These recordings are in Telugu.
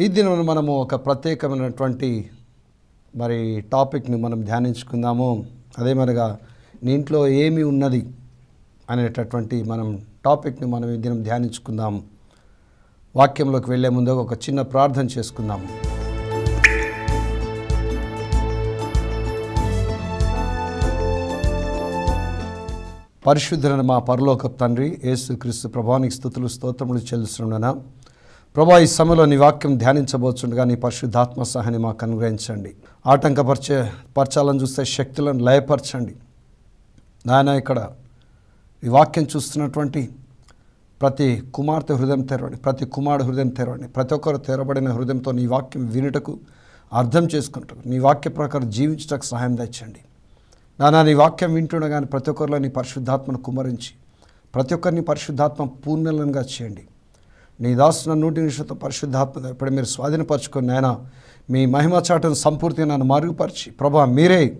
ఈ దినం మనము ఒక ప్రత్యేకమైనటువంటి మరి టాపిక్ని మనం ధ్యానించుకుందాము. అదేమనగా నీ ఇంట్లో ఏమి ఉన్నది అనేటటువంటి మనం టాపిక్ని మనం ఈ దినం ధ్యానించుకుందాం. వాక్యంలోకి వెళ్ళే ముందు ఒక చిన్న ప్రార్థన చేసుకుందాము పరిశుద్ధులను మా పరలోక తండ్రి యేసు క్రీస్తు ప్రభానికి స్థుతులు స్తోత్రములు చెల్లిస్తున్నాను ప్రభా ఈ సమయంలో నీ వాక్యం ధ్యానించబోచుండగా నీ పరిశుద్ధాత్మ సహాన్ని మాకు అనుగ్రహించండి. ఆటంకపరిచే పరచాలని చూస్తే శక్తులను లయపరచండి. నాయన ఇక్కడ ఈ వాక్యం చూస్తున్నటువంటి ప్రతి కుమార్తె హృదయం తెరవండి ప్రతి కుమారుడు హృదయం తెరవండి ప్రతి ఒక్కరు తెరబడిన హృదయంతో నీ వాక్యం వినుటకు అర్థం చేసుకుంటారు. నీ వాక్య ప్రకారం జీవించటకు సహాయం తెచ్చండి నానా నీ వాక్యం వింటుండగానే ప్రతి ఒక్కరిలో నీ పరిశుద్ధాత్మను కుమరించి ప్రతి ఒక్కరిని పరిశుద్ధాత్మ పూర్ణలంగా చేయండి. నీ దాసున నూటి నిమిషంతో పరిశుద్ధాత్మ ఇప్పుడు మీరు స్వాధీనపరచుకొని నాయన మీ మహిమ చాటును సంపూర్తిగా నన్ను మరుగుపరిచి ప్రభా మీరే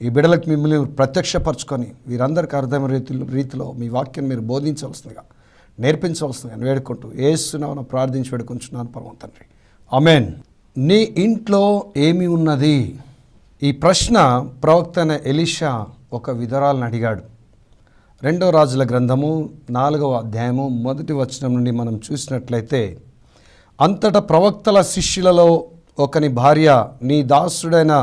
ఈ బిడలకు మిమ్మల్ని ప్రత్యక్షపరచుకొని వీరందరికీ అర్థమైన రీతిలో రీతిలో మీ వాక్యం మీరు బోధించవలసిందిగా నేర్పించవలసిందిగా వేడుకుంటూ ఏసునామను ప్రార్థించి వేడుకుంటున్నాను పరమ తండ్రి. అమెన్ నీ ఇంట్లో ఏమి ఉన్నది? ఈ ప్రశ్న ప్రవక్త అయిన ఒక విధరాలను అడిగాడు. రెండో రాజుల గ్రంథము నాలుగవ అధ్యాయము మొదటి వచనం నుండి మనం చూసినట్లయితే అంతటా ప్రవక్తల శిష్యులలో ఒకని భార్య నీ దాసుడైన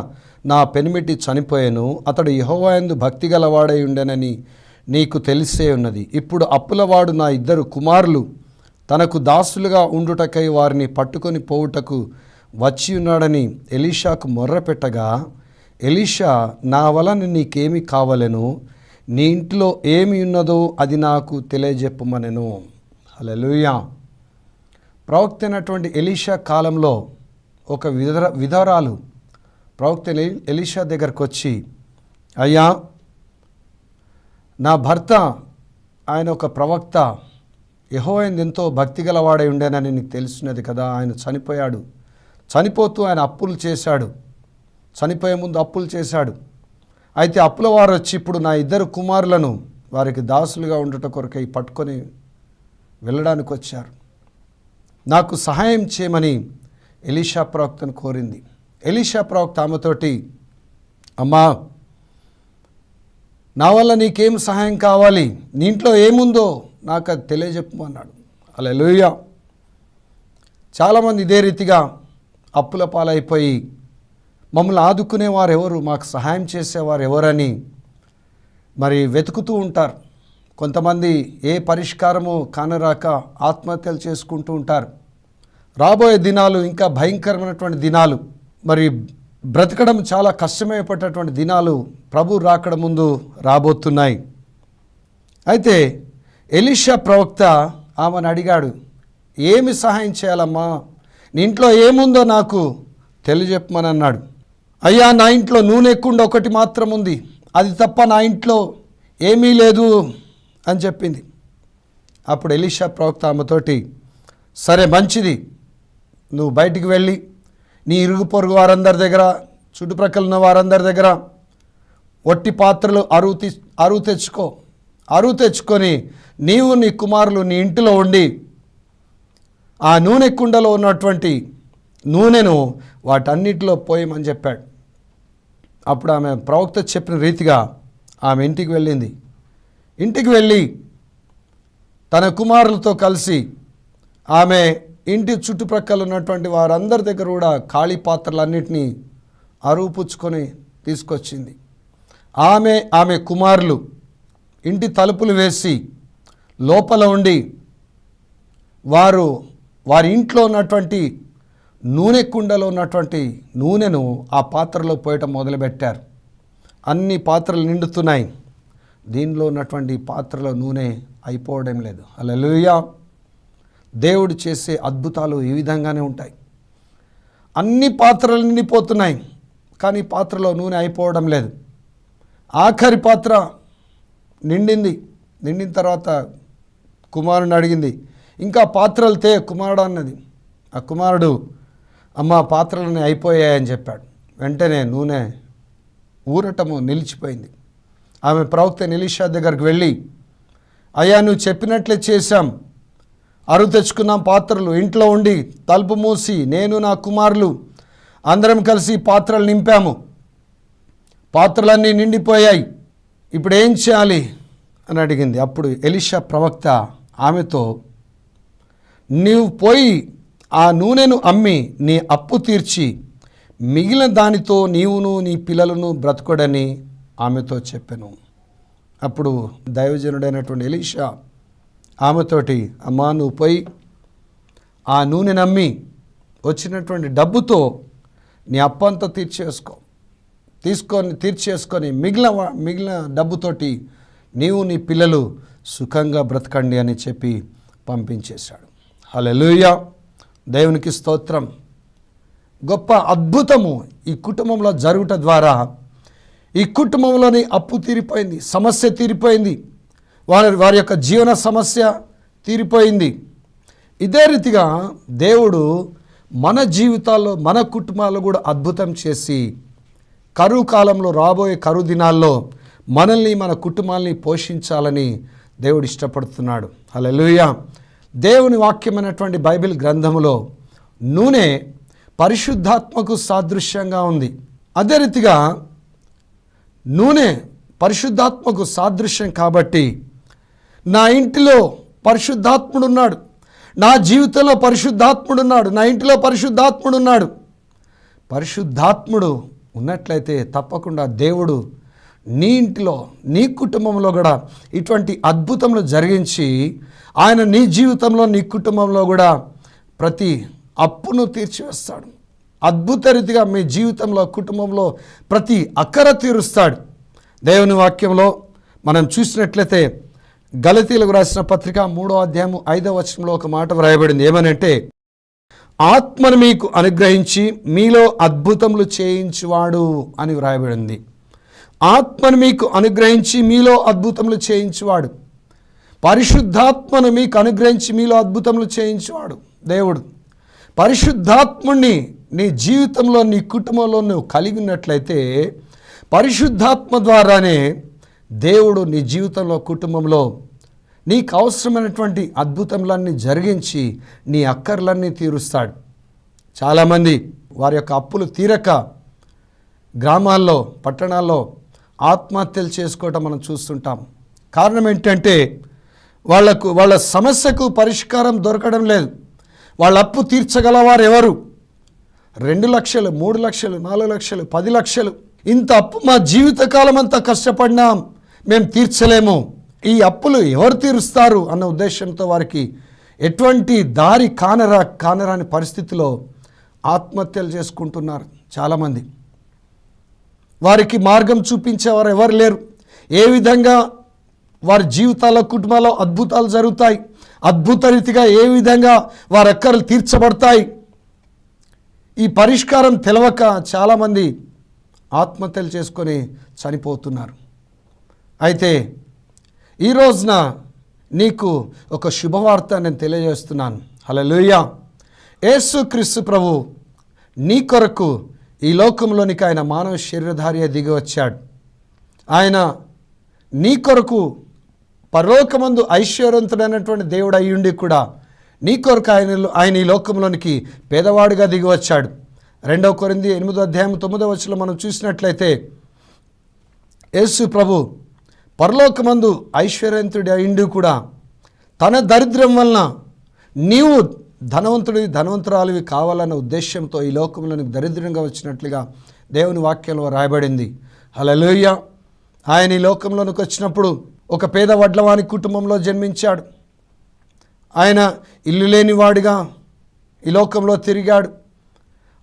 నా పెనిమిటి చనిపోయాను అతడు యహోవాయందు భక్తి గలవాడై ఉండెనని నీకు తెలిసే ఉన్నది. ఇప్పుడు అప్పులవాడు నా ఇద్దరు కుమారులు తనకు దాసులుగా ఉండుటకై వారిని పట్టుకొని పోవుటకు వచ్చి ఉన్నాడని ఎలీషాకు మొర్రపెట్టగా ఎలీషా నా వలన నీకేమి కావలెను? నీ ఇంట్లో ఏమి ఉన్నదో అది నాకు తెలియజెప్పమనెను. హల్లెలూయా. ప్రవక్త అయినటువంటి ఎలీషా కాలంలో ఒక విధర విధరాలు ప్రవక్త ఎలీషా దగ్గరకు వచ్చి అయ్యా నా భర్త ఆయన ఒక ప్రవక్త. యెహోవాయందు ఎంతో భక్తి గలవాడై ఉండేనని నీకు తెలిసినది కదా. ఆయన చనిపోయాడు. చనిపోతూ ఆయన అప్పులు చేశాడు. చనిపోయే ముందు అప్పులు చేశాడు. అయితే అప్పుల వారు వచ్చి ఇప్పుడు నా ఇద్దరు కుమారులను వారికి దాసులుగా ఉండట కొరకై పట్టుకొని వెళ్ళడానికి వచ్చారు. నాకు సహాయం చేయమని ఎలీషా ప్రవక్తను కోరింది. ఎలీషా ప్రవక్త ఆమెతోటి అమ్మా నా వల్ల నీకేం సహాయం కావాలి? నీ ఇంట్లో ఏముందో నాకు అది తెలియజెప్పు అన్నాడు. అలా లూయ చాలామంది ఇదే రీతిగా అప్పుల పాలైపోయి మమ్మల్ని ఆదుకునేవారు ఎవరు మాకు సహాయం చేసేవారు ఎవరని మరి వెతుకుతూ ఉంటారు. కొంతమంది ఏ పరిష్కారము కానరాక ఆత్మహత్యలు చేసుకుంటూ ఉంటారు. రాబోయే దినాలు ఇంకా భయంకరమైనటువంటి దినాలు. మరి బ్రతకడం చాలా కష్టమైపట్టేటువంటి దినాలు ప్రభు రాకడ ముందు రాబోతున్నాయి. అయితే ఎలిషా ప్రవక్త ఆమెను అడిగాడు ఏమి సహాయం చేయాలమ్మా? నీ ఇంట్లో ఏముందో నాకు తెలియజెప్పమని అన్నాడు. అయ్యా నా ఇంట్లో నూనె ఎక్కుండ ఒకటి మాత్రం ఉంది. అది తప్ప నా ఇంట్లో ఏమీ లేదు అని చెప్పింది. అప్పుడు ఎలీషా ప్రవక్త ఆమెతోటి సరే మంచిది. నువ్వు బయటికి వెళ్ళి నీ ఇరుగు పొరుగు వారందరి దగ్గర చుట్టుప్రక్కల ఉన్న వారందరి దగ్గర ఒట్టి పాత్రలు అరువు తీ అరువు తెచ్చుకో. అరువు తెచ్చుకొని నీవు నీ కుమారులు నీ ఇంటిలో ఉండి ఆ నూనె కుండలో ఉన్నటువంటి నూనెను వాటన్నిటిలో పోయమని చెప్పాడు. అప్పుడు ఆమె ప్రవక్త చెప్పిన రీతిగా ఆమె ఇంటికి వెళ్ళింది. ఇంటికి వెళ్ళి తన కుమారులతో కలిసి ఆమె ఇంటి చుట్టుప్రక్కల ఉన్నటువంటి వారందరి దగ్గర కూడా ఖాళీ పాత్రలన్నింటినీ అరువు పుచ్చుకొని తీసుకొచ్చింది. ఆమె ఆమె కుమారులు ఇంటి తలుపులు వేసి లోపల ఉండి వారు వారి ఇంట్లో ఉన్నటువంటి నూనె కుండలో ఉన్నటువంటి నూనెను ఆ పాత్రలో పోయటం మొదలుపెట్టారు. అన్ని పాత్రలు నిండుతున్నాయి. దీనిలో ఉన్నటువంటి పాత్రలో నూనె అయిపోవడం లేదు. అలా దేవుడు చేసే అద్భుతాలు ఈ విధంగానే ఉంటాయి. అన్ని పాత్రలు నిండిపోతున్నాయి కానీ పాత్రలో నూనె అయిపోవడం లేదు. ఆఖరి పాత్ర నిండింది. నిండిన తర్వాత కుమారుని అడిగింది ఇంకా పాత్రలు తే కుమారుడు అన్నది. ఆ కుమారుడు అమ్మ పాత్రలని అయిపోయాయని చెప్పాడు. వెంటనే నూనె ఊరటము నిలిచిపోయింది. ఆమె ప్రవక్త నిలిషా దగ్గరికి వెళ్ళి అయ్యా నువ్వు చెప్పినట్లే చేశాం. అరువు తెచ్చుకున్నాం పాత్రలు. ఇంట్లో ఉండి తలుపు మూసి నేను నా కుమారులు అందరం కలిసి పాత్రలు నింపాము. పాత్రలన్నీ నిండిపోయాయి. ఇప్పుడు ఏం చేయాలి? అని అడిగింది. అప్పుడు ఎలిషా ప్రవక్త ఆమెతో నీవు పోయి ఆ నూనెను అమ్మి నీ అప్పు తీర్చి మిగిలిన దానితో నీవును నీ పిల్లలను బ్రతకడని ఆమెతో చెప్పాను. అప్పుడు దైవజనుడైనటువంటి ఎలీషా ఆమెతోటి అమ్మా నువ్వు పోయి ఆ నూనె నమ్మి వచ్చినటువంటి డబ్బుతో నీ అప్పంతా తీర్చేసుకో తీసుకొని తీర్చేసుకొని మిగిలిన మిగిలిన డబ్బుతోటి నీవు నీ పిల్లలు సుఖంగా బ్రతకండి అని చెప్పి పంపించేశాడు. హల్లెలూయా! దేవునికి స్తోత్రం. గొప్ప అద్భుతము ఈ కుటుంబంలో జరుగుట ద్వారా. ఈ కుటుంబంలోని అప్పు తీరిపోయింది సమస్య తీరిపోయింది వారి వారి యొక్క జీవన సమస్య తీరిపోయింది. ఇదే రీతిగా దేవుడు మన జీవితాల్లో మన కుటుంబాల్లో కూడా అద్భుతం చేసి కరువు కాలంలో రాబోయే కరువు దినాల్లో మనల్ని మన కుటుంబాల్ని పోషించాలని దేవుడు ఇష్టపడుతున్నాడు. హల్లెలూయా. దేవుని వాక్యమైనటువంటి బైబిల్ గ్రంథములో నూనె పరిశుద్ధాత్మకు సాదృశ్యంగా ఉంది. అదే రీతిగా నూనె పరిశుద్ధాత్మకు సాదృశ్యం కాబట్టి నా ఇంటిలో పరిశుద్ధాత్ముడు ఉన్నాడు నా జీవితంలో పరిశుద్ధాత్ముడు ఉన్నాడు నా ఇంటిలో పరిశుద్ధాత్ముడు ఉన్నాడు పరిశుద్ధాత్ముడు ఉన్నట్లయితే తప్పకుండా దేవుడు నీ ఇంటిలో నీ కుటుంబంలో కూడా ఇటువంటి అద్భుతములు జరిగించి ఆయన నీ జీవితంలో నీ కుటుంబంలో కూడా ప్రతి అప్పును తీర్చివేస్తాడు. అద్భుత రీతిగా మీ జీవితంలో కుటుంబంలో ప్రతి అక్కర తీరుస్తాడు. దేవుని వాక్యంలో మనం చూసినట్లయితే గలతీలకు రాసిన పత్రిక మూడో అధ్యాయం ఐదవ వచనంలో ఒక మాట వ్రాయబడింది. ఏమనంటే ఆత్మను మీకు అనుగ్రహించి మీలో అద్భుతములు చేయించువాడు అని వ్రాయబడింది. ఆత్మను మీకు అనుగ్రహించి మీలో అద్భుతములు చేయించువాడు. పరిశుద్ధాత్మను మీకు అనుగ్రహించి మీలో అద్భుతములు చేయించేవాడు దేవుడు. పరిశుద్ధాత్ముణ్ణి నీ జీవితంలో నీ కుటుంబంలో నువ్వు కలిగి ఉన్నట్లయితే పరిశుద్ధాత్మ ద్వారానే దేవుడు నీ జీవితంలో కుటుంబంలో నీకు అవసరమైనటువంటి అద్భుతములన్నీ జరిగించి నీ అక్కర్లన్నీ తీరుస్తాడు. చాలామంది వారి యొక్క అప్పులు తీరక గ్రామాల్లో పట్టణాల్లో ఆత్మహత్యలు చేసుకోవటం మనం చూస్తుంటాం. కారణం ఏంటంటే వాళ్ళకు వాళ్ళ సమస్యకు పరిష్కారం దొరకడం లేదు. వాళ్ళ అప్పు తీర్చగలవారు ఎవరు రెండు లక్షలు మూడు లక్షలు నాలుగు లక్షలు పది లక్షలు. ఇంత అప్పు మా జీవితకాలం అంతా కష్టపడినాం. మేము తీర్చలేము. ఈ అప్పులు ఎవరు తీరుస్తారు అన్న ఉద్దేశంతో వారికి ఎటువంటి దారి కానరా కానరాని పరిస్థితిలో ఆత్మహత్యలు చేసుకుంటున్నారు చాలామంది. వారికి మార్గం చూపించేవారు ఎవరు లేరు. ఏ విధంగా వారి జీవితాల కుటుంబాల్లో అద్భుతాలు జరుగుతాయి. అద్భుత రీతిగా ఏ విధంగా వారి అక్కర్లు తీర్చబడతాయి? ఈ పరిష్కారం తెలవక చాలామంది ఆత్మహత్యలు చేసుకొని చనిపోతున్నారు. అయితే ఈ రోజున నీకు ఒక శుభవార్త నేను తెలియజేస్తున్నాను. హలో లూయ యేసు క్రీస్తు ప్రభు నీ కొరకు ఈ లోకంలోనికి ఆయన మానవ శరీరధారిగా దిగి వచ్చాడు. ఆయన నీ కొరకు పరలోకమందు ఐశ్వర్యవంతుడైనటువంటి దేవుడు అయ్యుండి కూడా నీ కొరకు ఆయన ఆయన ఈ లోకంలోనికి పేదవాడిగా దిగి వచ్చాడు. రెండవ కొరింది ఎనిమిదో అధ్యాయం తొమ్మిదో వచ్చలో మనం చూసినట్లయితే యేసు ప్రభు పరలోకమందు ఐశ్వర్యవంతుడి అయిండు కూడా తన దరిద్రం వలన నీవు ధనవంతుడివి ధనవంతురాలివి కావాలన్న ఉద్దేశంతో ఈ లోకంలోనికి దరిద్రంగా వచ్చినట్లుగా దేవుని వాక్యంలో రాయబడింది. హల్లెలూయా! ఆయన ఈ లోకంలోనికి వచ్చినప్పుడు ఒక పేద వడ్లవాని కుటుంబంలో జన్మించాడు. ఆయన ఇల్లు లేనివాడిగా ఈ లోకంలో తిరిగాడు.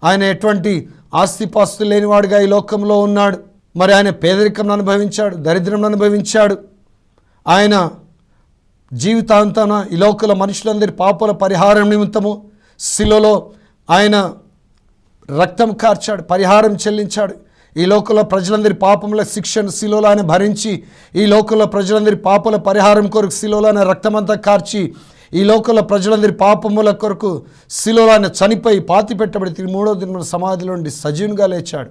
ఆయన ఎటువంటి ఆస్తిపాస్తులు లేనివాడిగా ఈ లోకంలో ఉన్నాడు. మరి ఆయన పేదరికం అనుభవించాడు దరిద్రం అనుభవించాడు. ఆయన జీవితాంతాన ఈ లోకల మనుషులందరి పాపల పరిహారం నిమిత్తము శిలలో ఆయన రక్తం కార్చాడు పరిహారం చెల్లించాడు. ఈ లోకంలో ప్రజలందరి పాపముల శిక్షను శిలోలో భరించి ఈ లోకంలో ప్రజలందరి పాపల పరిహారం కొరకు శిలోలో రక్తమంతా కార్చి ఈ లోకంలో ప్రజలందరి పాపముల కొరకు శిలోలో ఆయన చనిపోయి పాతి పెట్టబడి మూడో దిన సమాధిలో నుండి సజీవునిగా లేచాడు.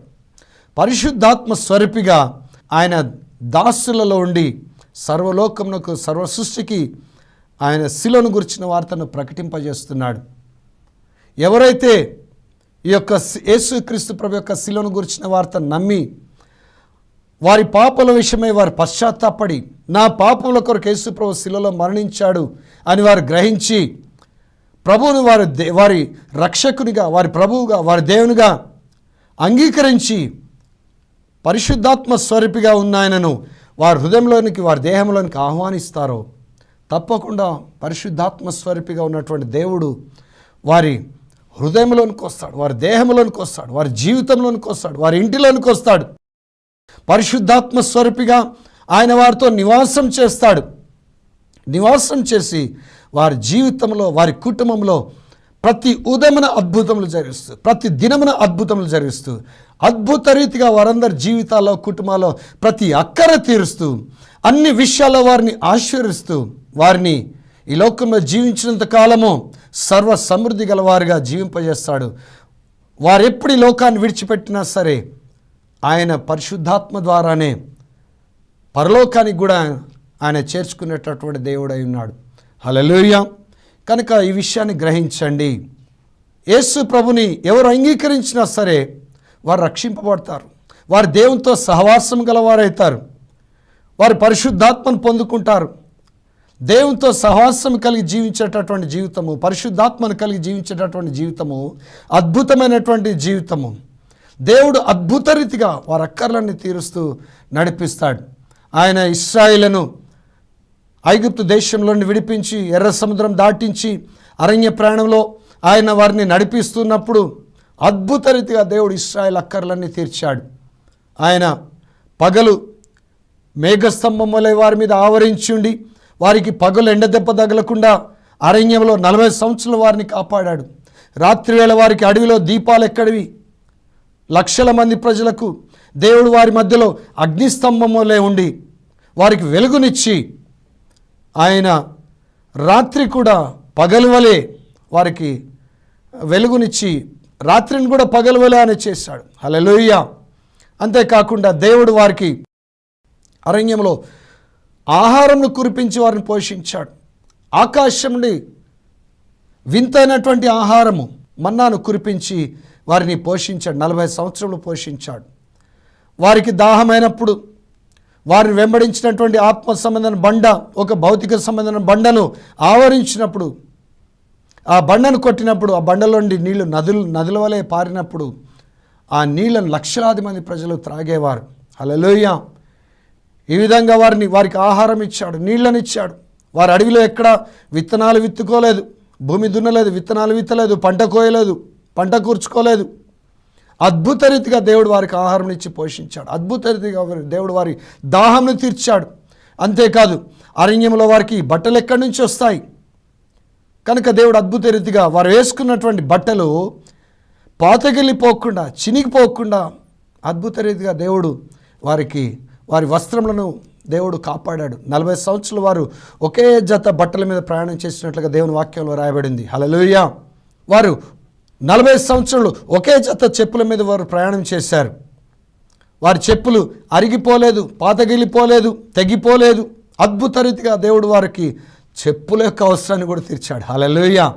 పరిశుద్ధాత్మ స్వరూపిగా ఆయన దాసులలో ఉండి సర్వలోకమునకు సర్వ సృష్టికి ఆయన శిలను గురించిన వార్తను ప్రకటింపజేస్తున్నాడు. ఎవరైతే ఈ యొక్క యేసుక్రీస్తు ప్రభు యొక్క శిలను గురించిన వార్త నమ్మి వారి పాపల విషయమై వారు పశ్చాత్తాపడి నా పాపముల కొరకు యేసు ప్రభు శిలలో మరణించాడు అని వారు గ్రహించి ప్రభువును వారి దే వారి రక్షకునిగా వారి ప్రభువుగా వారి దేవునిగా అంగీకరించి పరిశుద్ధాత్మ స్వరూపిగా ఉన్న ఆయనను వారి హృదయంలోనికి వారి దేహంలోనికి ఆహ్వానిస్తారో తప్పకుండా పరిశుద్ధాత్మ స్వరూపిగా ఉన్నటువంటి దేవుడు వారి హృదయంలోనికి వస్తాడు వారి దేహంలోనికి వస్తాడు వారి జీవితంలోనికి వస్తాడు వారి ఇంటిలోనికి వస్తాడు. పరిశుద్ధాత్మ స్వరూపిగా ఆయన వారితో నివాసం చేస్తాడు. నివాసం చేసి వారి జీవితంలో వారి కుటుంబంలో ప్రతి ఉదయమున అద్భుతములు జరిగిస్తూ ప్రతి దినమున అద్భుతములు జరిగిస్తూ అద్భుత రీతిగా వారందరి జీవితాల్లో కుటుంబాల్లో ప్రతి అక్కర తీరుస్తూ అన్ని విషయాల్లో వారిని ఆశీర్వదిస్తూ వారిని ఈ లోకంలో జీవించినంత కాలము సర్వ సమృద్ధి గలవారిగా జీవింపజేస్తాడు. వారెప్పుడు ఈ లోకాన్ని విడిచిపెట్టినా సరే ఆయన పరిశుద్ధాత్మ ద్వారానే పరలోకానికి కూడా ఆయన చేర్చుకునేటటువంటి దేవుడై ఉన్నాడు. హలలోయ కనుక ఈ విషయాన్ని గ్రహించండి. యేసు ప్రభుని ఎవరు అంగీకరించినా సరే వారు రక్షింపబడతారు. వారు దేవునితో సహవాసం గలవారవుతారు వారు పరిశుద్ధాత్మను పొందుకుంటారు. దేవునితో సహవాసం కలిగి జీవించేటటువంటి జీవితము పరిశుద్ధాత్మను కలిగి జీవించేటటువంటి జీవితము అద్భుతమైనటువంటి జీవితము. దేవుడు అద్భుత రీతిగా వారి అక్కర్లన్నీ తీరుస్తూ నడిపిస్తాడు. ఆయన ఇస్రాయిలను ఐగుప్తు దేశంలోని విడిపించి ఎర్ర సముద్రం దాటించి అరణ్య ప్రయాణంలో ఆయన వారిని నడిపిస్తున్నప్పుడు అద్భుత రీతిగా దేవుడు ఇస్రాయల్ అక్కర్లన్నీ తీర్చాడు. ఆయన పగలు మేఘస్తంభం వలె వారి మీద ఆవరించి ఉండి వారికి పగలు ఎండదెబ్బ తగలకుండా అరణ్యంలో నలభై సంవత్సరాల వారిని కాపాడాడు. రాత్రివేళ వారికి అడవిలో దీపాలు ఎక్కడివి? లక్షల మంది ప్రజలకు దేవుడు వారి మధ్యలో అగ్నిస్తంభములే ఉండి వారికి వెలుగునిచ్చి ఆయన రాత్రి కూడా పగలువలే వారికి వెలుగునిచ్చి రాత్రిని కూడా పగలువలే అని చేశాడు. హలలోయ అంతేకాకుండా దేవుడు వారికి అరణ్యంలో ఆహారంను కురిపించి వారిని పోషించాడు. ఆకాశం నుండి వింతైనటువంటి ఆహారము మన్నాను కురిపించి వారిని పోషించాడు. నలభై సంవత్సరములు పోషించాడు. వారికి దాహమైనప్పుడు వారిని వెంబడించినటువంటి ఆత్మ సంబంధమైన బండ ఒక భౌతిక సంబంధమైన బండను ఆవరించినప్పుడు ఆ బండను కొట్టినప్పుడు ఆ బండలో నుండి నీళ్ళు నదులు నదుల వలె పారినప్పుడు ఆ నీళ్ళను లక్షలాది మంది ప్రజలు త్రాగేవారు. హలలోయ ఈ విధంగా వారిని వారికి ఆహారం ఇచ్చాడు నీళ్ళని ఇచ్చాడు వారి అడవిలో ఎక్కడ విత్తనాలు విత్తుకోలేదు. భూమి దున్నలేదు విత్తనాలు విత్తలేదు పంట కోయలేదు పంట కూర్చుకోలేదు. అద్భుత రీతిగా దేవుడు వారికి ఆహారం ఇచ్చి పోషించాడు. అద్భుత రీతిగా వారి- దేవుడు వారి దాహంను తీర్చాడు. అంతేకాదు అరణ్యంలో వారికి బట్టలు ఎక్కడి నుంచి వస్తాయి? కనుక దేవుడు అద్భుత రీతిగా వారు వేసుకున్నటువంటి బట్టలు పాతకెళ్ళిపోకుండా చినిగిపోకుండా అద్భుత రీతిగా దేవుడు వారికి వారి వస్త్రములను దేవుడు కాపాడాడు. నలభై సంవత్సరాలు వారు ఒకే జత బట్టల మీద ప్రయాణం చేసినట్లుగా దేవుని వాక్యంలో రాయబడింది. హలలుయ వారు నలభై సంవత్సరాలు ఒకే జత చెప్పుల మీద వారు ప్రయాణం చేశారు. వారి చెప్పులు అరిగిపోలేదు పాతగిలిపోలేదు తెగిపోలేదు. అద్భుత రీతిగా దేవుడు వారికి చెప్పుల యొక్క అవసరాన్ని కూడా తీర్చాడు. హలలుయ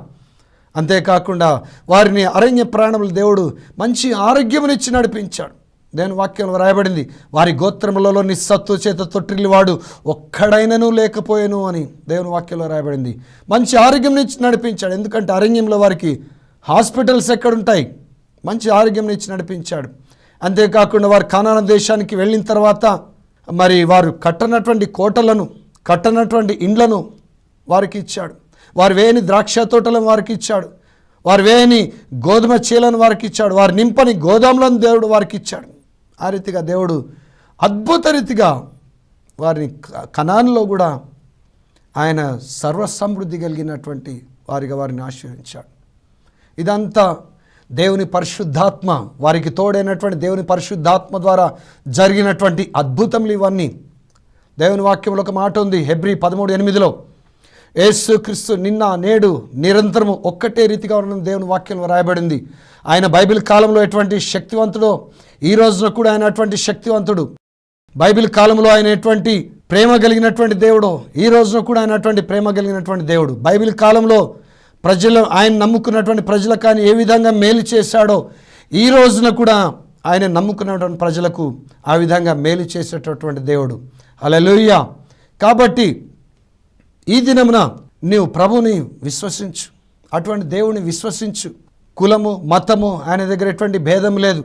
అంతేకాకుండా వారిని అరణ్య ప్రాణములు దేవుడు మంచి ఆరోగ్యమునిచ్చి నడిపించాడు. దేని వాక్యంలో రాయబడింది వారి గోత్రములలో నిస్సత్తు చేత తొట్టిల్లి వాడు ఒక్కడైనను లేకపోయాను అని దేవుని వాక్యంలో రాయబడింది మంచి ఆరోగ్యం నుంచి నడిపించాడు. ఎందుకంటే అరణ్యంలో వారికి హాస్పిటల్స్ ఎక్కడుంటాయి? మంచి ఆరోగ్యం నుంచి నడిపించాడు. అంతేకాకుండా వారు కానాన దేశానికి వెళ్ళిన తర్వాత మరి వారు కట్టనటువంటి కోటలను కట్టనటువంటి ఇండ్లను వారికి ఇచ్చాడు. వారు వేయని ద్రాక్ష తోటలను వారికి ఇచ్చాడు. వారు వేయని గోధుమ చీలను వారికి ఇచ్చాడు. వారు నింపని గోదాములను దేవుడు వారికి ఇచ్చాడు. ఆ రీతిగా దేవుడు అద్భుత రీతిగా వారిని క- కూడా ఆయన సర్వసమృద్ధి కలిగినటువంటి వారిగా వారిని ఆశీర్వించాడు ఇదంతా దేవుని పరిశుద్ధాత్మ వారికి తోడైనటువంటి దేవుని పరిశుద్ధాత్మ ద్వారా జరిగినటువంటి అద్భుతములు ఇవన్నీ. దేవుని వాక్యంలో ఒక మాట ఉంది హెబ్రి పదమూడు ఎనిమిదిలో. యేసు క్రీస్తు నిన్న నేడు నిరంతరము ఒక్కటే రీతిగా ఉన్న దేవుని వాక్యంలో రాయబడింది. ఆయన బైబిల్ కాలంలో ఎటువంటి శక్తివంతుడో ఈ రోజున కూడా ఆయన అటువంటి శక్తివంతుడు. బైబిల్ కాలంలో ఆయన ఎటువంటి ప్రేమ కలిగినటువంటి దేవుడు ఈ రోజున కూడా ఆయన అటువంటి ప్రేమ కలిగినటువంటి దేవుడు. బైబిల్ కాలంలో ప్రజలు ఆయన నమ్ముకున్నటువంటి ప్రజలకు ఆయన ఏ విధంగా మేలు చేశాడో ఈ రోజున కూడా ఆయన నమ్ముకున్నటువంటి ప్రజలకు ఆ విధంగా మేలు చేసేటటువంటి దేవుడు. అలా కాబట్టి ఈ దినమున నీవు ప్రభుని విశ్వసించు. అటువంటి దేవుని విశ్వసించు. కులము మతము ఆయన దగ్గర ఎటువంటి భేదం లేదు.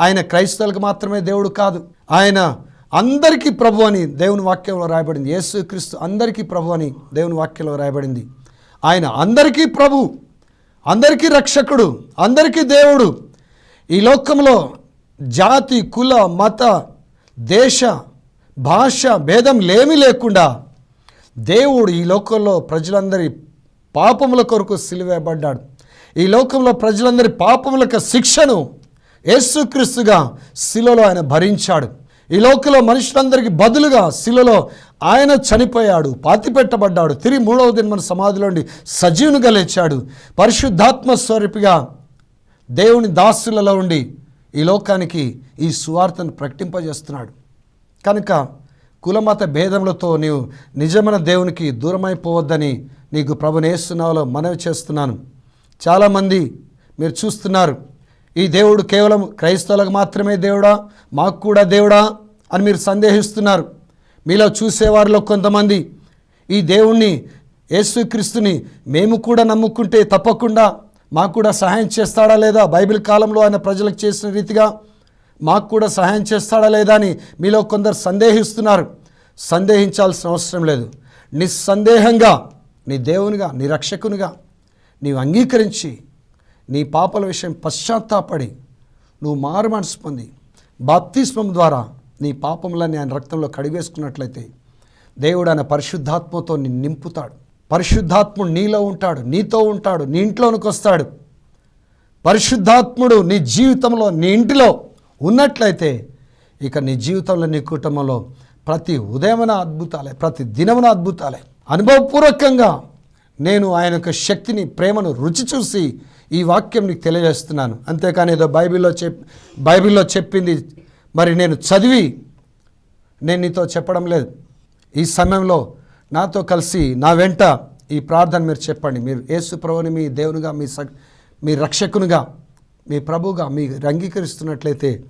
ఆయన క్రైస్తవులకు మాత్రమే దేవుడు కాదు. ఆయన అందరికీ ప్రభు అని దేవుని వాక్యంలో రాయబడింది. యేసుక్రీస్తు అందరికీ ప్రభు అని దేవుని వాక్యంలో రాయబడింది. ఆయన అందరికీ ప్రభు అందరికీ రక్షకుడు అందరికీ దేవుడు. ఈ లోకంలో జాతి కుల మత దేశ భాష భేదం లేమీ లేకుండా దేవుడు ఈ లోకంలో ప్రజలందరి పాపముల కొరకు సిలువేయబడ్డాడు. ఈ లోకంలో ప్రజలందరి పాపములకు శిక్షను యేసుక్రీస్తుగా శిలలో ఆయన భరించాడు. ఈ లోకంలో మనుషులందరికీ బదులుగా శిలలో ఆయన చనిపోయాడు పాతిపెట్టబడ్డాడు. తిరిగి మూడవ దిన సమాధిలోండి సజీవునిగా లేచాడు. పరిశుద్ధాత్మ స్వరూపిగా దేవుని దాసులలో ఉండి ఈ లోకానికి ఈ సువార్తను ప్రకటింపజేస్తున్నాడు. కనుక కులమత భేదములతో నీవు నిజమైన దేవునికి దూరమైపోవద్దని నీకు ప్రభునేస్తున్నాలో మనవి చేస్తున్నాను. చాలామంది మీరు చూస్తున్నారు ఈ దేవుడు కేవలం క్రైస్తవులకు మాత్రమే దేవుడా మాకు కూడా దేవుడా అని మీరు సందేహిస్తున్నారు. మీలో చూసేవారిలో కొంతమంది ఈ దేవుణ్ణి యేసుక్రీస్తుని మేము కూడా నమ్ముకుంటే తప్పకుండా మాకు కూడా సహాయం చేస్తాడా లేదా బైబిల్ కాలంలో ఆయన ప్రజలకు చేసిన రీతిగా మాకు కూడా సహాయం చేస్తాడా లేదా అని మీలో కొందరు సందేహిస్తున్నారు. సందేహించాల్సిన అవసరం లేదు. నిస్సందేహంగా నీ దేవునిగా నీ రక్షకునిగా నీవు అంగీకరించి నీ పాపల విషయం పశ్చాత్తాపడి నువ్వు మారు మనసు పొంది బాప్తిస్మం ద్వారా నీ పాపములన్నీ ఆయన రక్తంలో కడిగేసుకున్నట్లయితే దేవుడు ఆయన పరిశుద్ధాత్మతో నిన్ను నింపుతాడు. పరిశుద్ధాత్ముడు నీలో ఉంటాడు నీతో ఉంటాడు నీ ఇంట్లోనికి వస్తాడు. పరిశుద్ధాత్ముడు నీ జీవితంలో నీ ఇంటిలో ఉన్నట్లయితే ఇక నీ జీవితంలో నీ కుటుంబంలో ప్రతి ఉదయమున అద్భుతాలే ప్రతి దినమున అద్భుతాలే. అనుభవపూర్వకంగా నేను ఆయన యొక్క శక్తిని ప్రేమను రుచి చూసి ఈ వాక్యం నీకు తెలియజేస్తున్నాను. అంతేకాని ఏదో బైబిల్లో చెప్ బైబిల్లో చెప్పింది మరి నేను చదివి నేను నీతో చెప్పడం లేదు. ఈ సమయంలో నాతో కలిసి నా వెంట ఈ ప్రార్థన మీరు చెప్పండి. మీరు యేసు ప్రభుని మీ దేవునిగా మీ స మీ రక్షకునిగా మీ ప్రభుగా మీ అంగీకరిస్తున్నట్లయితే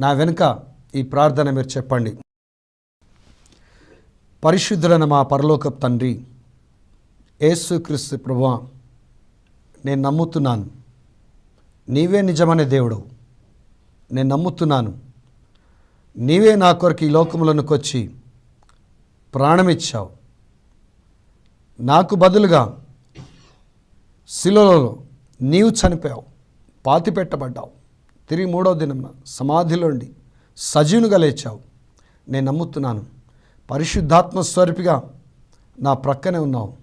నా వెనుక ఈ ప్రార్థన మీరు చెప్పండి. పరిశుద్ధులైన మా పరలోకపు తండ్రి యేసుక్రీస్తు ప్రభు నేను నమ్ముతున్నాను. నీవే నిజమనే దేవుడు. నేను నమ్ముతున్నాను. నీవే నా కొరకు ఈ లోకములకు వచ్చి ప్రాణమిచ్చావు. నాకు బదులుగా శిలలో నీవు చనిపోయావు. పాతి పెట్టబడ్డావు తిరిగి మూడో దినం సమాధిలోండి సజీవునుగా లేచావు నేను నమ్ముతున్నాను. పరిశుద్ధాత్మ స్వరూపిగా నా ప్రక్కనే ఉన్నావు.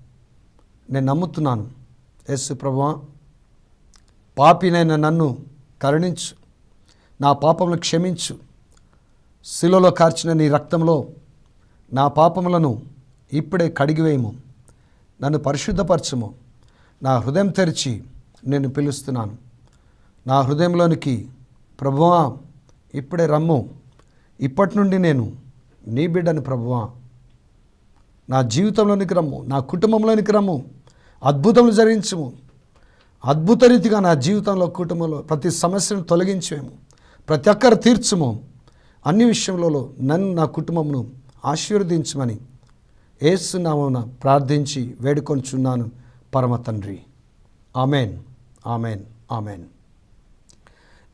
నేను నమ్ముతున్నాను. యేసు ప్రభువా పాపినైన నన్ను కరుణించు. నా పాపములు క్షమించు. శిలలో కార్చిన నీ రక్తంలో నా పాపములను ఇప్పుడే కడిగివేయము. నన్ను పరిశుద్ధపరచము. నా హృదయం తెరిచి నేను పిలుస్తున్నాను. నా హృదయంలోనికి ప్రభువా ఇప్పుడే రమ్ము. ఇప్పటి నుండి నేను నీ బిడ్డను ప్రభువా. నా జీవితంలోనికి రమ్ము నా కుటుంబంలోనికి రమ్ము. అద్భుతములు జరిగించము. అద్భుత రీతిగా నా జీవితంలో కుటుంబంలో ప్రతి సమస్యను తొలగించేము. ప్రతి ఒక్కరు తీర్చుము. అన్ని విషయంలో నన్ను నా కుటుంబంను ఆశీర్వదించమని ఏసునామన ప్రార్థించి వేడుకొంచున్నాను పరమ తండ్రి. ఆమెన్. ఆమెన్. ఆమెన్.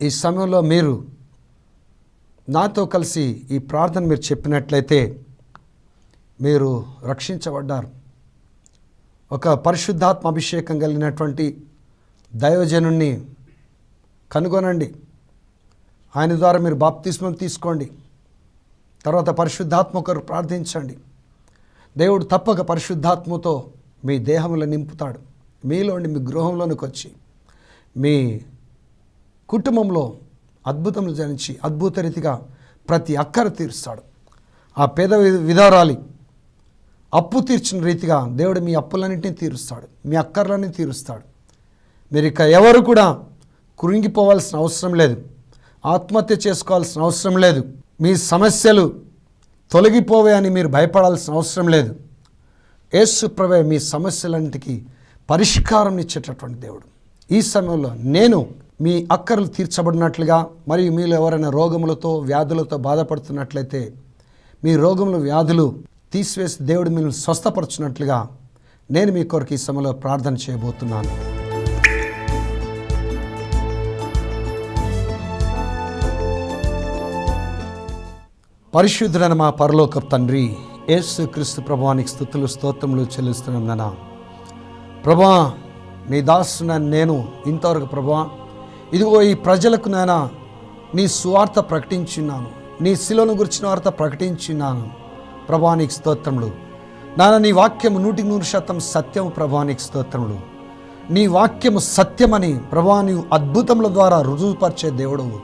ఈ సమయంలో మీరు నాతో కలిసి ఈ ప్రార్థన మీరు చెప్పినట్లయితే మీరు రక్షించబడ్డారు. ఒక పరిశుద్ధాత్మ అభిషేకం కలిగినటువంటి దైవజనుణ్ణి కనుగొనండి. ఆయన ద్వారా మీరు బాప్తిస్మం తీసుకోండి. తర్వాత పరిశుద్ధాత్మ ఒకరు ప్రార్థించండి. దేవుడు తప్పక పరిశుద్ధాత్మతో మీ దేహంలో నింపుతాడు. మీలోని మీ గృహంలోనికి వచ్చి మీ కుటుంబంలో అద్భుతములు జరించి అద్భుత రీతిగా ప్రతి అక్కర తీరుస్తాడు. ఆ పేద విధారాలి అప్పు తీర్చిన రీతిగా దేవుడు మీ అప్పులన్నింటినీ తీరుస్తాడు. మీ అక్కర్లన్నీ తీరుస్తాడు. మీరు ఇక ఎవరు కూడా కురింగిపోవాల్సిన అవసరం లేదు. ఆత్మహత్య చేసుకోవాల్సిన అవసరం లేదు. మీ సమస్యలు తొలగిపోవే అని మీరు భయపడాల్సిన అవసరం లేదు. యేసు ప్రభే మీ సమస్యలన్నిటికీ పరిష్కారం ఇచ్చేటటువంటి దేవుడు. ఈ సమయంలో నేను మీ అక్కర్లు తీర్చబడినట్లుగా మరియు మీలో ఎవరైనా రోగములతో వ్యాధులతో బాధపడుతున్నట్లయితే మీ రోగములు వ్యాధులు తీసివేసి దేవుడు మిమ్మల్ని స్వస్థపరచున్నట్లుగా నేను మీ కొరకు ఈ సమయంలో ప్రార్థన చేయబోతున్నాను. పరిశుద్ధుడైన మా పరలోక తండ్రి యేసు క్రీస్తు ప్రభానికి స్థుతులు స్తోత్రములు చెల్లిస్తున్నాం ప్రభా నీ దాసున నేను ఇంతవరకు ప్రభా ఇదిగో ఈ ప్రజలకు నాయన నీ సువార్త ప్రకటించున్నాను. నీ శిలను గురించిన వార్త ప్రకటించున్నాను. ప్రభానికి స్తోత్రములు. నాన్న నీ వాక్యము నూటికి నూరు శాతం సత్యము ప్రభానికి స్తోత్రములు. నీ వాక్యము సత్యమని ప్రభా నీవు అద్భుతముల ద్వారా రుజువుపరిచే దేవుడవు.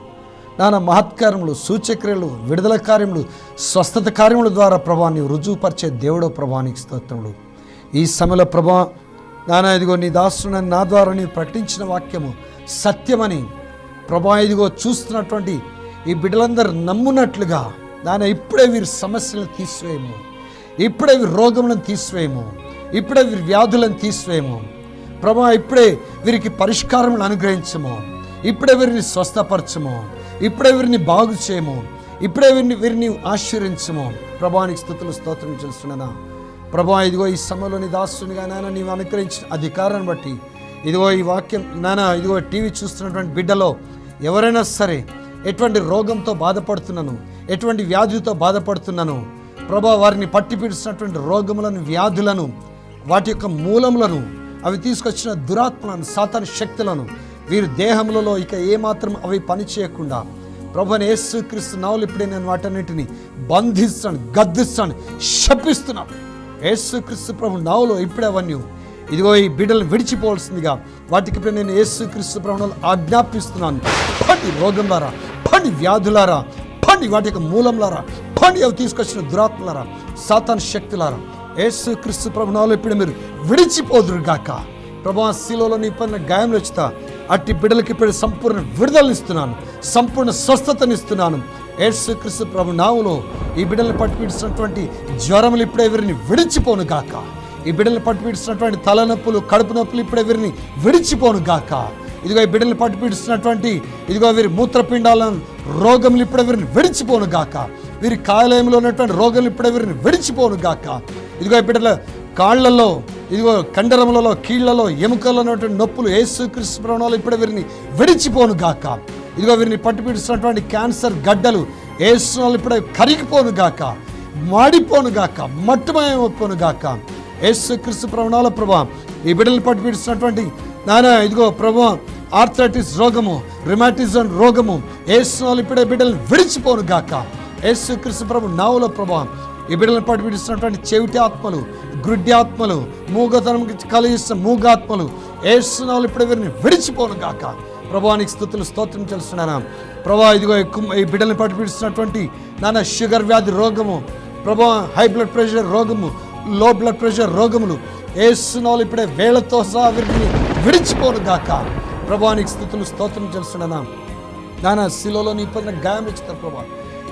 నాన్న మహత్కార్యములు సూచక్రియలు విడుదల కార్యములు స్వస్థత కార్యముల ద్వారా ప్రభా రుజువుపరిచే దేవుడో ప్రభానికి స్తోత్రములు. ఈ సమయంలో ప్రభా నానా ఇదిగో నీ దాసుని నా ద్వారా నీవు ప్రకటించిన వాక్యము సత్యమని ప్రభా ఇదిగో చూస్తున్నటువంటి ఈ బిడ్డలందరూ నమ్మునట్లుగా నాన్న ఇప్పుడే వీరి సమస్యలను తీసివేయము. ఇప్పుడే వీరి రోగములను తీసివేయము. ఇప్పుడే వీరి వ్యాధులను తీసివేయము. ప్రభా ఇప్పుడే వీరికి పరిష్కారములు అనుగ్రహించము. ఇప్పుడే వీరిని స్వస్థపరచము. ఇప్పుడే వీరిని బాగు చేయము. ఇప్పుడే వీరిని వీరిని ఆశీర్వించము ప్రభానికి స్థుతులు స్తోత్రం చేస్తున్నానా ప్రభా ఇదిగో ఈ సమయంలోని దాసునిగా నాయన నీవు అనుగ్రహించిన అధికారాన్ని బట్టి ఇదిగో ఈ వాక్యం నాన్న ఇదిగో టీవీ చూస్తున్నటువంటి బిడ్డలో ఎవరైనా సరే ఎటువంటి రోగంతో బాధపడుతున్నాను ఎటువంటి వ్యాధితో బాధపడుతున్నాను ప్రభా వారిని పట్టి పీడిస్తున్నటువంటి రోగములను వ్యాధులను వాటి యొక్క మూలములను అవి తీసుకొచ్చిన దురాత్మలను సాతాన శక్తులను వీరి దేహములలో ఇక ఏమాత్రం అవి పనిచేయకుండా ప్రభుని యేసుక్రీస్తు నావులు ఇప్పుడే నేను వాటన్నిటిని బంధిస్తాను గద్దిస్తాను శపిస్తున్నాను. యేసుక్రీస్తు ప్రభు నావులో ఇప్పుడే అవన్నీ. ఇదిగో ఈ బిడ్డలు విడిచిపోవాల్సిందిగా వాటికి ఇప్పుడు నేను యేసుక్రీస్తు ప్రభువులో ఆజ్ఞాపిస్తున్నాను. పండి రోగంలారా పని వ్యాధులారా పని వాటి యొక్క మూలంలారా పండి అవి తీసుకొచ్చిన దురాత్మలారా సాతాన్ శక్తులారా యేసు క్రీస్తు ప్రభునాలు ఇప్పుడు మీరు విడిచిపోదురు గాక. ప్రభా శిలోలో నీ పైన గాయం రచిత అట్టి బిడ్డలకి ఇప్పుడు సంపూర్ణ విడుదలనిస్తున్నాను సంపూర్ణ స్వస్థతనిస్తున్నాను. ఏసు క్రీస్తు ప్రభు నావులో ఈ బిడ్డలు పట్టుపిడిచినటువంటి జ్వరములు ఇప్పుడే వీరిని విడిచిపోను గాక. ఈ బిడ్డలు పట్టుపిడిచినటువంటి తలనొప్పులు కడుపు నొప్పులు ఇప్పుడే వీరిని విడిచిపోను గాక. ఇదిగో ఈ బిడ్డలు పట్టుపిడిస్తున్నటువంటి ఇదిగో వీరి మూత్రపిండాలను రోగములు ఇప్పుడే వీరిని విడిచిపోను గాక. వీరి కాలయంలో ఉన్నటువంటి రోగములు ఇప్పుడే వీరిని విడిచిపోను గాక. ఇదిగో ఈ బిడ్డల కాళ్ళలో ఇదిగో కండరములలో కీళ్ళలో ఎముకల్లో ఉన్నటువంటి నొప్పులు ఏసు క్రిస్తు ప్రాణాలు ఇప్పుడే వీరిని విడిచిపోను గాక. ఇదిగో వీరిని పట్టుపిడిస్తున్నటువంటి క్యాన్సర్ గడ్డలు. ఏసునాలు ఇప్పుడే కరిగిపోను గాక మాడిపోను గాక మట్టుమయమైపోను గాక. ఏసు క్రిస్తు ప్రవణాల ప్రభా ఈ బిడ్డలు పట్టు పీడిస్తున్నటువంటి ఇదిగో ప్రభు ఆర్థరైటిస్ రోగము రిమాటిజం రోగము ఏసునాలు ఇప్పుడే బిడ్డలు విడిచిపోను గాక. ఏసు క్రిస్తు ప్రభు నావుల ప్రభా ఈ బిడ్డలను పట్టుపిడుస్తున్నటువంటి చెవిటి ఆత్మలు గ్రుడ్డి ఆత్మలు మూగతనం కలిగిస్తున్న మూగాత్మలు ఏసునాలు ఇప్పుడే వీరిని విడిచిపోను గాక. ప్రభానికి స్థుతులు స్తోత్రం తెలుస్తున్నాను ప్రభా ఇదిగో ఎక్కువ ఈ బిడ్డల్ని పట్టు పీడిస్తున్నటువంటి నాన్న షుగర్ వ్యాధి రోగము ప్రభా హై బ్లడ్ ప్రెషర్ రోగము లో బ్లడ్ ప్రెషర్ రోగములు ఏసునాలు ఇప్పుడే వేళతో సహా వీరిని విడిచిపోను గాక. ప్రభానికి స్థుతులు స్తోత్రం చేస్తున్నాను నాన్న శిలోలో నీ పొందిన గాయం ఇచ్చిన ప్రభా.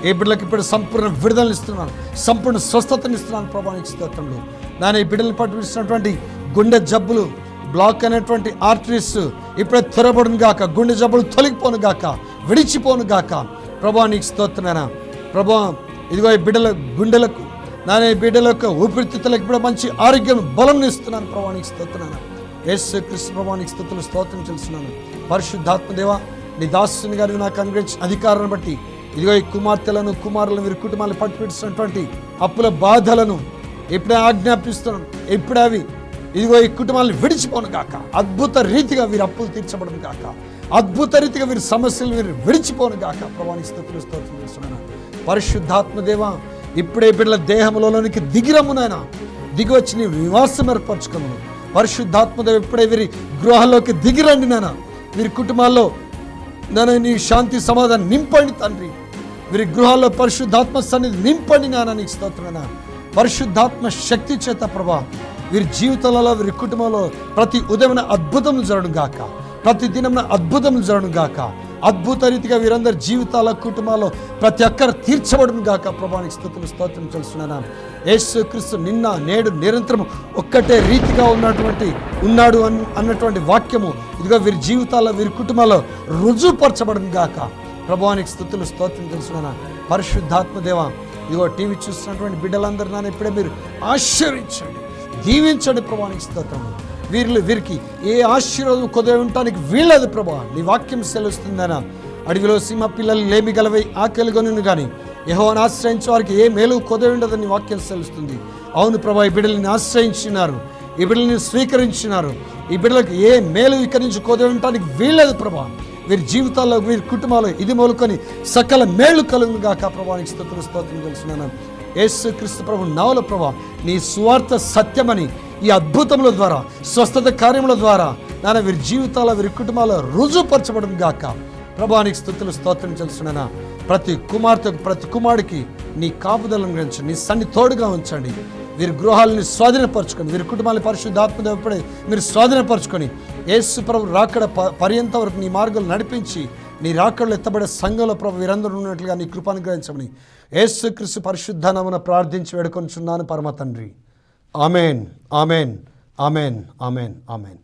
ఏ బిడ్డలకు ఇప్పుడు సంపూర్ణ విడుదలను ఇస్తున్నాను. సంపూర్ణ స్వస్థతను ఇస్తున్నాను ప్రభానికి స్తోత్రంలో. నాన్న ఈ బిడ్డలు పట్టిస్తున్నటువంటి గుండె జబ్బులు బ్లాక్ అనేటువంటి ఆర్టరీస్ ఇప్పుడే త్వరపడును గాక గుండె జబ్బులు తొలగిపోను గాక విడిచిపోను గాక. ప్రభా నీకు స్తోత్రనానా ప్రభా ఇదిగో ఈ బిడ్డల గుండెలకు నానే ఈ బిడ్డల యొక్క ఊపిరితిత్తులకు ఇప్పుడు మంచి ఆరోగ్యం బలం ఇస్తున్నాను ప్రభానికి స్తోత్రనానా యేసు కృష్ణ ప్రభానికి స్థుతులు స్తోత్రం చేస్తున్నాను పరిశుద్ధాత్మదేవ నీ దాసుని గారి నాకు అనుగ్రహించిన అధికారాన్ని బట్టి ఇదిగో ఈ కుమార్తెలను కుమారులను వీరి కుటుంబాలను పట్టుపెట్టినటువంటి అప్పుల బాధలను ఇప్పుడే ఆజ్ఞాపిస్తున్నాను. ఇప్పుడే అవి ఇదిగో ఈ కుటుంబాలను విడిచిపోను కాక అద్భుత రీతిగా వీరు అప్పులు తీర్చబడను కాక అద్భుత రీతిగా వీరి సమస్యలు వీరు విడిచిపోను కాక ప్రభాని స్థుతులు స్తోత్రం పరిశుద్ధాత్మదేవ ఇప్పుడే బిడ్డల దేహంలోనికి దిగిరమ్మునైనా దిగి వచ్చి నీ నివాసం ఏర్పరచుకున్నాను పరిశుద్ధాత్మదేవ ఇప్పుడే వీరి గృహాల్లోకి దిగిరండి నాన్న వీరి కుటుంబాల్లో నన్ను నీ శాంతి సమాధానం నింపండి తండ్రి. వీరి గృహాల్లో పరిశుద్ధాత్మ సన్నిధి నింపండి నాన్న నీకు స్తోత్రమైన పరిశుద్ధాత్మ శక్తి చేత ప్రభా వీరి జీవితాలలో వీరి కుటుంబంలో ప్రతి ఉదయం అద్భుతం జరగడం గాక. ప్రతి దినం అద్భుతం జరగడం గాక. అద్భుత రీతిగా వీరందరి జీవితాల కుటుంబాల్లో ప్రతి ఒక్కరు తీర్చబడడం గాక. ప్రభానికి స్థుతులు స్తోత్రం చేస్తున్నాను యేసు క్రీస్తు నిన్న నేడు నిరంతరం ఒక్కటే రీతిగా ఉన్నటువంటి ఉన్నాడు అన్ అన్నటువంటి వాక్యము. ఇదిగో వీరి జీవితాల్లో వీరి కుటుంబాల్లో రుజువుపరచబడును గాక. ప్రభానికి స్థుతులు స్తోత్రం తెలుసుకున్నాను పరిశుద్ధాత్మదేవ ఇదిగో టీవీ చూస్తున్నటువంటి బిడ్డలందరూ నన్ను ఇప్పుడే మీరు ఆశ్చర్యించండి దీవించండి ప్రభానికి స్తోత్రము. వీరిలో వీరికి ఏ ఆశీర్వాదం కొద్దిగా ఉండటానికి వీళ్ళదు ప్రభా. నీ వాక్యం సెలవుస్తుందనా అడవిలో సింహ పిల్లలు లేమి గలవై ఆకలిగొను కానీ యహోని ఆశ్రయించే వారికి ఏ మేలు కొదవి ఉండదని వాక్యం సెలుస్తుంది. అవును ప్రభా ఈ బిడ్డల్ని ఆశ్రయించినారు. ఈ బిడ్డల్ని స్వీకరించినారు. ఈ బిడ్డలకు ఏ మేలు ఇక్కడి నుంచి కొదవి ఉండటానికి వీళ్ళదు ప్రభా. వీరి జీవితాల్లో వీరి కుటుంబాల్లో ఇది మొలుకొని సకల మేలు కలుగుగాక ప్రభానికి స్తోత్రం స్తోత్రం తెలుసున్నాను. యేసు క్రీస్తు ప్రభు నవల ప్రభా నీ స్వార్థ సత్యమని ఈ అద్భుతముల ద్వారా స్వస్థత కార్యముల ద్వారా నాన్న వీరి జీవితాల వీరి కుటుంబాల రుజువుపరచబడం గాక. ప్రభానికి స్థుతులు స్తోత్రం తెలుసున్నాను ప్రతి కుమార్తెకు ప్రతి కుమారుడికి నీ కాపుదలను గురించి నీ సన్ని తోడుగా ఉంచండి. వీరి గృహాలని స్వాధీనపరచుకొని వీరి కుటుంబాన్ని పరిశుద్ధాత్మ ఎప్పుడే మీరు స్వాధీనపరచుకొని యేసు ప్రభు రాకడ ప- పర్యంత వరకు నీ మార్గాలు నడిపించి నీ రాకళ్ళు ఎత్తబడే సంఘంలో ప్రభు వీరందరూ ఉన్నట్లుగా నీ కృపానుగ్రహించమని యేసు పరిశుద్ధ పరిశుద్ధనమున ప్రార్థించి వేడుకొనిచున్నాను పరమ తండ్రి. Amen amen amen amen amen.